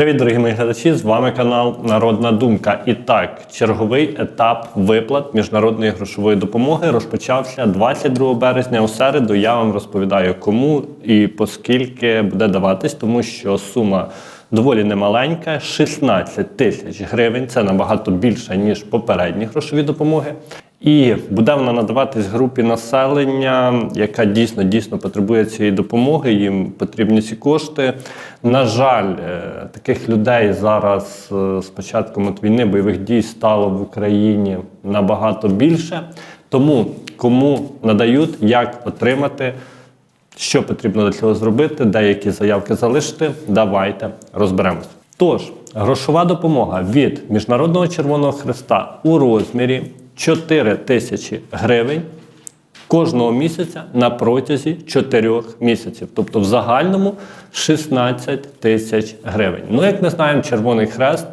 Привіт, дорогі мої глядачі! З вами канал Народна Думка. І так, черговий етап виплат міжнародної грошової допомоги розпочався 22 березня. У середу я вам розповідаю, кому і поскільки буде даватись, тому що сума доволі немаленька 16 тисяч гривень. Це набагато більше ніж попередні грошові допомоги. І буде вона надаватись групі населення, яка дійсно дійсно потребує цієї допомоги. Їм потрібні ці кошти. На жаль, е, таких людей зараз е, з початком от війни бойових дій стало в Україні набагато більше. Тому кому надають, як отримати, що потрібно для цього зробити, деякі заявки залишити. Давайте розберемось. Тож, грошова допомога від Міжнародного Червоного Христа у розмірі 4 тисячі гривень кожного місяця на протязі 4 місяців. Тобто в загальному 16 тисяч гривень. Ну, як ми знаємо, Червоний Хрест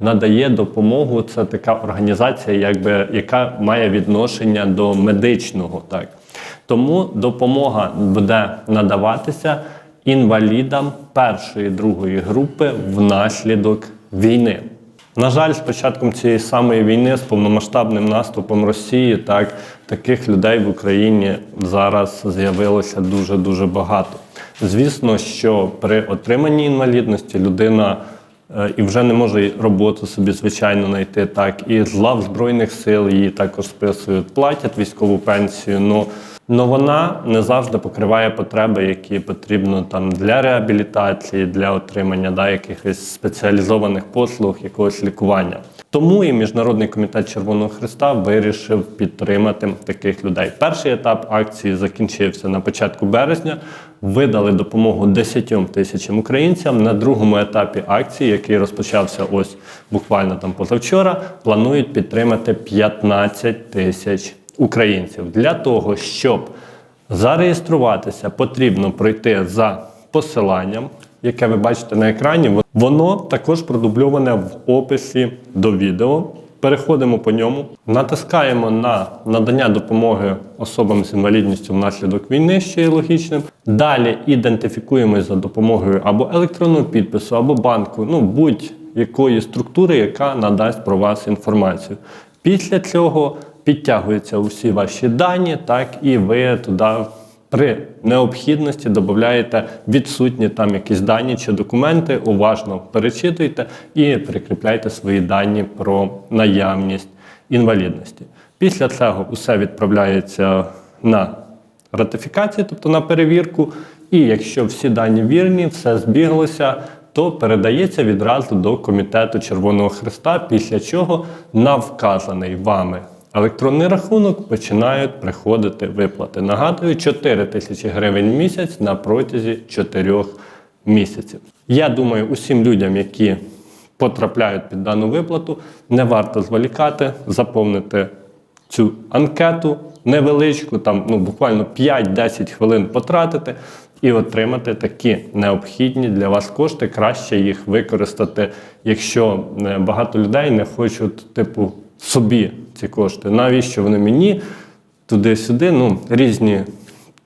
надає допомогу. Це така організація, якби, яка має відношення до медичного. Так. Тому допомога буде надаватися інвалідам першої другої групи внаслідок війни. На жаль, з початком цієї самої війни, з повномасштабним наступом Росії, так таких людей в Україні зараз з'явилося дуже дуже багато. Звісно, що при отриманні інвалідності людина е, і вже не може роботу собі звичайно знайти. Так і з лав збройних сил її також списують, платять військову пенсію. Ну Но вона не завжди покриває потреби, які потрібно там для реабілітації, для отримання да, якихось спеціалізованих послуг, якогось лікування. Тому і Міжнародний комітет Червоного Христа вирішив підтримати таких людей. Перший етап акції закінчився на початку березня. Видали допомогу 10 тисячам українцям. На другому етапі акції, який розпочався ось буквально там позавчора, планують підтримати 15 тисяч українців. Для того, щоб зареєструватися, потрібно пройти за посиланням, яке ви бачите на екрані. Воно також продубльоване в описі до відео. Переходимо по ньому, натискаємо на надання допомоги особам з інвалідністю внаслідок війни, ще є логічним. Далі ідентифікуємось за допомогою або електронного підпису, або банку, ну будь-якої структури, яка надасть про вас інформацію. Після цього підтягуються усі ваші дані, так і ви туди при необхідності додаєте відсутні там якісь дані чи документи, уважно перечитуйте і прикріпляйте свої дані про наявність інвалідності. Після цього усе відправляється на ратифікацію, тобто на перевірку. І якщо всі дані вірні, все збіглося, то передається відразу до комітету Червоного Христа, після чого на вказаний вами електронний рахунок починають приходити виплати. Нагадую, 4 тисячі гривень в місяць на протязі 4 місяців. Я думаю, усім людям, які потрапляють під дану виплату, не варто зволікати, заповнити цю анкету невеличку, там ну буквально 5-10 хвилин потратити і отримати такі необхідні для вас кошти. Краще їх використати, якщо е, багато людей не хочуть, типу, собі ці кошти. Навіщо вони мені туди-сюди? Ну, різні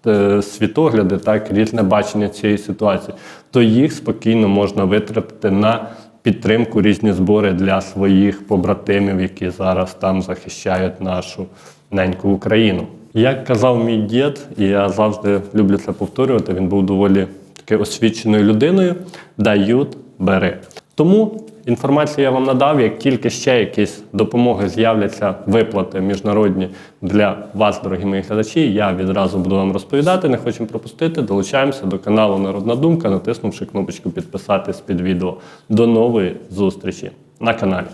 е, світогляди, так, різне бачення цієї ситуації, то їх спокійно можна витратити на підтримку різні збори для своїх побратимів, які зараз там захищають нашу неньку Україну. Як казав мій дід, і я завжди люблю це повторювати, він був доволі таки освіченою людиною. Дають, бери. Тому інформацію я вам надав. Як тільки ще якісь допомоги з'являться виплати міжнародні для вас, дорогі мої глядачі, я відразу буду вам розповідати. Не хочемо пропустити. Долучаємося до каналу Народна Думка, натиснувши кнопочку підписатись під відео. До нової зустрічі на каналі.